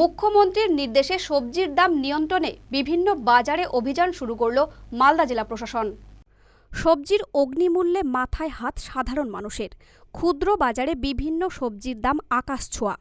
মুখ্যমন্ত্রীর নির্দেশে সবজির দাম নিয়ন্ত্রণে বিভিন্ন বাজারে অভিযান শুরু করল মালদা জেলা প্রশাসন। সবজির অগ্নিমূল্যে মাথায় হাত সাধারণ মানুষের। ক্ষুদ্র বাজারে বিভিন্ন সবজির দাম আকাশ ছোঁয়া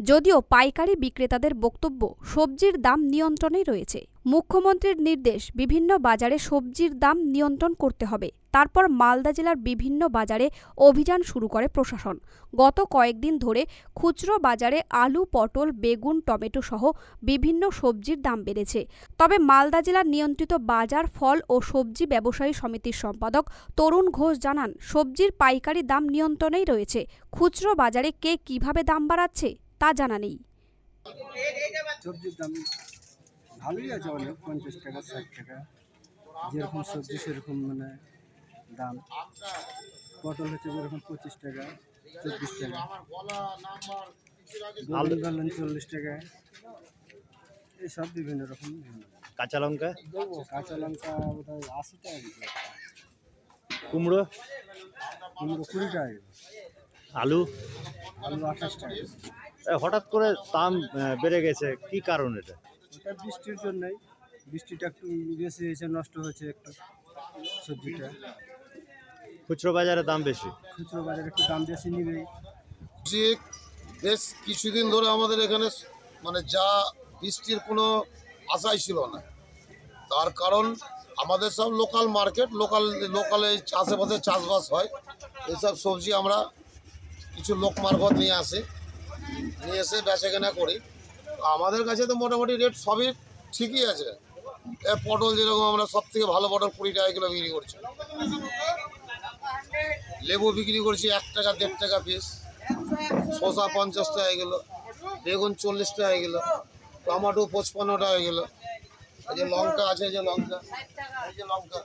যদিও পাইকারি বিক্রেতাদের বক্তব্য, সবজির দাম নিয়ন্ত্রণেই রয়েছে। মুখ্যমন্ত্রীর নির্দেশ, বিভিন্ন বাজারে সবজির দাম নিয়ন্ত্রণ করতে হবে। তারপর মালদা জেলার বিভিন্ন বাজারে অভিযান শুরু করে প্রশাসন। গত কয়েকদিন ধরে খুচরো বাজারে আলু, পটল, বেগুন, টমেটো সহ বিভিন্ন সবজির দাম বেড়েছে। তবে মালদা জেলার নিয়ন্ত্রিত বাজার, ফল ও সবজি ব্যবসায়ী সমিতির সম্পাদক তরুণ ঘোষ জানান, সবজির পাইকারি দাম নিয়ন্ত্রণেই রয়েছে। খুচরো বাজারে কে কীভাবে দাম বাড়াচ্ছে তা জানা নেই। ভালোই আছে অনেক, পঞ্চাশ টাকা, ষাট টাকা। যেরকম সবজি, সেরকম মানে দাম। পটল হচ্ছে যেরকম পঁচিশ টাকা চব্বিশ টাকা। আলু ধরলেন চল্লিশ টাকা। এইসব বিভিন্ন রকম। কাঁচা লঙ্কা? কাঁচা লঙ্কা বোধহয় আশি টাকা কুমড়ো? কুমড়ো কুড়ি টাকা আলু? আলু আঠাশ টাকা হঠাৎ করে দাম বেড়ে গেছে কি কারণ এটা? ওটা বৃষ্টির জন্যই। বৃষ্টিটা একটু বেশি হয়েছে নষ্ট হয়েছে একটু সবজিটা। খুচরো বাজারে দাম বেশি? খুচরো বাজারে একটু দাম বেশি নিবেই যে বেশ কিছুদিন ধরে আমাদের এখানে মানে যা বৃষ্টির কোনো আশাই ছিল না। তার কারণ আমাদের সব লোকাল মার্কেট লোকাল লোকালে আশেপাশে চাষবাস হয়। এইসব সবজি আমরা কিছু লোক মারফত নিয়ে আসি নিয়ে এসে বেচাকেনা করি। আমাদের কাছে তো মোটামুটি রেট সবই ঠিকই আছে। এ পটল যেরকম আমরা সব থেকে ভালো পটল কুড়ি টাকা কিলো বিক্রি করছি। লেবু বিক্রি করছি এক টাকা দেড় টাকা পিস শসা পঞ্চাশ টাকা হয়ে গেলো বেগুন চল্লিশ টাকা গেল টমেটো পঁচপান্ন টাকা গেল। এই যে লঙ্কা আছে যে লঙ্কা এই যে লঙ্কা।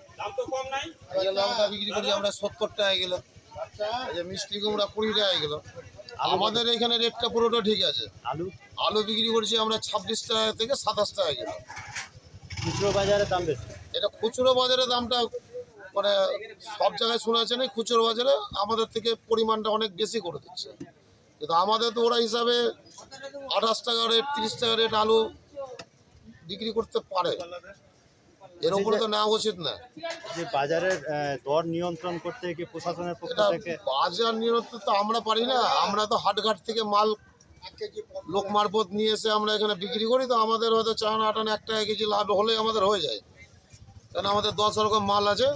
এই যে লঙ্কা বিক্রি করছি আমরা সত্তর টাকা গেলো। এই যে মিষ্টি কুমড়া কুড়ি টাকা গেলো। আমাদের এখানে রেটটা পুরোটা ঠিক আছে। আলু? আলু বিক্রি করছি আমরা ছাব্বিশ টাকা থেকে সাতাশ টাকা গেল। খুচরো বাজারে দাম বেশি? এটা খুচরো বাজারে দামটা মানে সব জায়গায় শোনা যাচ্ছে না খুচরো বাজারে আমাদের থেকে পরিমাণটা অনেক বেশি করে দিচ্ছে। কিন্তু আমাদের তো ওরা হিসাবে আঠাশ টাকা রেট তিরিশ টাকা রেট আলু বিক্রি করতে পারে। এর উপরে তো নেওয়া উচিত না। যে বাজারের দর নিয়ন্ত্রণ করতে কি প্রশাসনের পক্ষ থেকে বাজার নিয়ন্ত্রণ তো আমরা পারি না। আমরা তো হাটঘাট থেকে মাল লোক মারফত নিয়ে এসে আমরা এখানে বিক্রি করি তো আমাদের হয়তো চানা আটানা এক টাকা কেজি লাভ হলেই আমাদের হয়ে যায়। কারণ আমাদের দশ রকম মাল আছে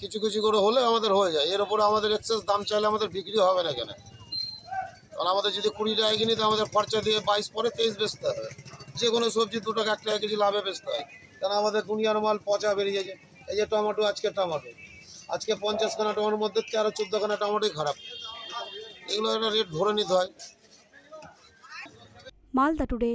কিছু কিছু করে হলে আমাদের হয়ে যায়। এর উপরে আমাদের এক্সেস দাম চাইলে আমাদের বিক্রি হবে না এখানে কারণ আমাদের যদি কুড়ি টাকা কিনি তো আমাদের খরচা দিয়ে বাইশ পরে তেইশ বেচতে হবে। যে কোনো সবজি দু টাকা, এক টাকা কেজি লাভে বেচতে হয়। কারণ আমাদের দুনিয়ার মাল পচা বেরিয়ে যায় এই যে টমেটো, আজকে টমেটো। আজকে পঞ্চাশখানা টমেটোর মধ্যে তেরো, চোদ্দোখানা টমেটোই খারাপ। এগুলো একটা রেট ধরে নিতে হয়। মালদা টুডে